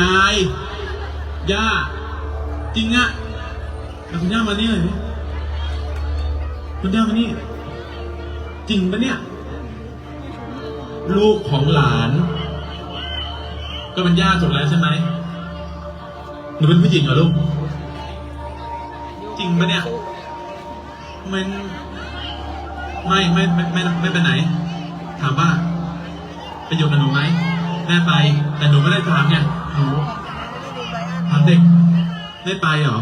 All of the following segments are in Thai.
ยาย ย่า จริงอะเอาคุณย่ามานี่หน่อยดิคุณย่ามานี่ จริงปะเนี่ย ลูกของหลาน ก็เป็นย่าถูกแล้วใช่ไหมหนูเป็นผู้หญิงเหรอลูก จริงปะเนี่ย มันไม่ไม่ไม่ไม่ไม่ไปไหน ถามว่าไปอยู่กับหนูไหมแม่ไป แต่หนูไม่ได้ถามไง หนูถามเด็กได้ไปเหรอ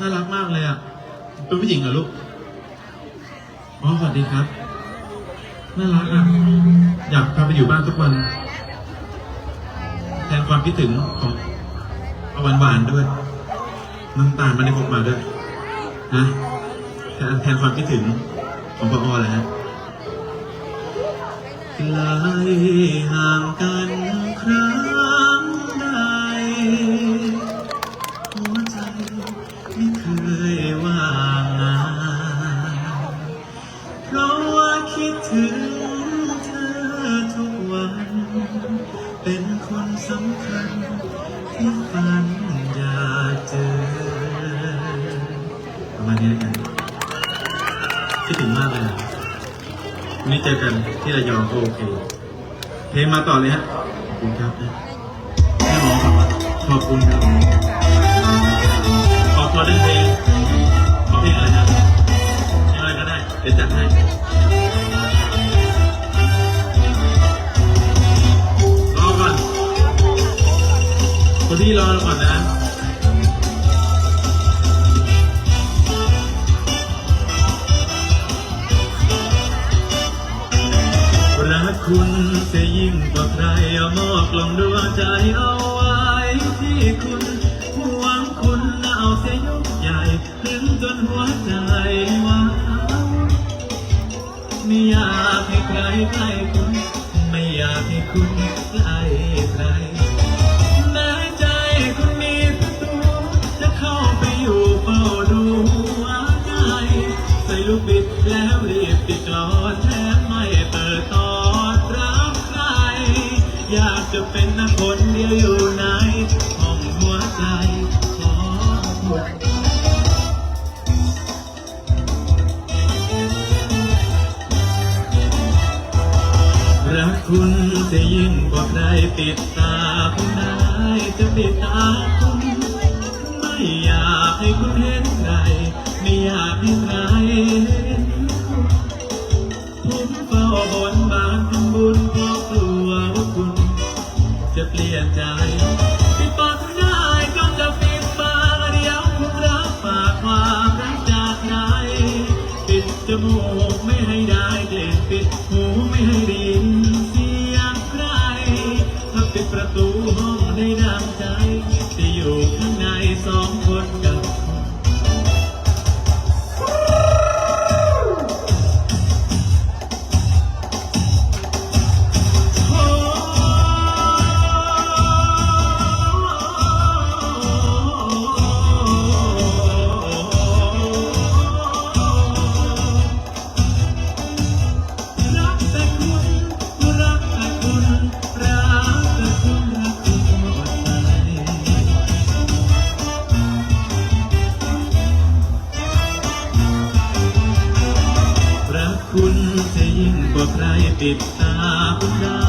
น่ารักมากเลยอะ เป็นผู้หญิงเหรอลูก อ๋อ สวัสดีครับ น่ารักอะ อยากกลับไปอยู่บ้านทุกวัน แทนความคิดถึงของเอาหวานๆด้วย น้ำตาลมันได้พกมาด้วย นะแทนแทนความคิดถึงของปออแหละฮะไกลห่างกัน ยว่างงานเพราะว่าคิดถึงเธอทุกวัน เป็นคนสำคัญที่ฝันอยากเจอประมาณนี้แล้วกันคิดถึงมากเลยอะวันนี้เจอกันที่ระยองก็โอเค เพลงมาต่อเลยฮะขอบคุณครับแม่หมอขอบคุณครับ ตัวเล่นเพลงขอเพลงอะไรนะเพลงอะไรก็ได้เดี๋ยวจัดให้รอก่อนคนที่รอก่อนนะรักคุณจะยิ่งกว่าใครเอามอบกล่องดวงใจเอาไว้ที่คุณ หัวใจว้าไม่อยากให้ใครใกล้คุณ ไม่อยากให้คุณใกล้ใครแม้ใจคุณมีประตูจะเข้าไปอยู่เฝ้าดูหัวใจใส่ลูกบิดแล้วรีบปิดกลอนแทบไม่เปิดตอนรับใคร อยากจะเป็นนัก คุณจะยิ่งกว่าใครปิดตาคุณได้จะปิดตาคุณไม่อยากให้คุณเห็นใครไม่อยากให้ใครเห็นผมเฝ้าบนบานทำบุญเพราะกลัวว่าคุณจะเปลี่ยนใจ ปิดประตูห้องในน้ำใจจะอยู่ข้างในสอง ปิดตาคุณได้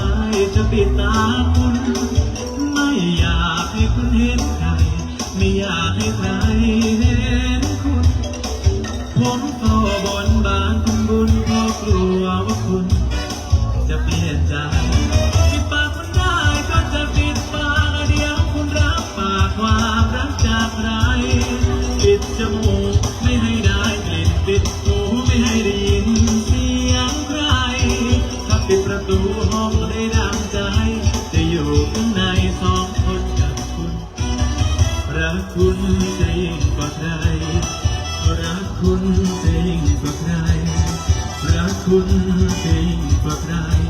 จะปิดตาคุณ ไม่อยากให้คุณเห็นใคร ไม่อยากให้ใครเห็นคุณ ผมเฝ้าบนบานทำบุญเพราะกลัวว่าคุณ จะเปลี่ยนใจปิดปากคุณได้ก็จะปิดปากเดียวคุณรับปากความรักจากใครปิดจมูก คุณจะยิ่งกว่าใครรักคุณจะยิ่งกว่าใคร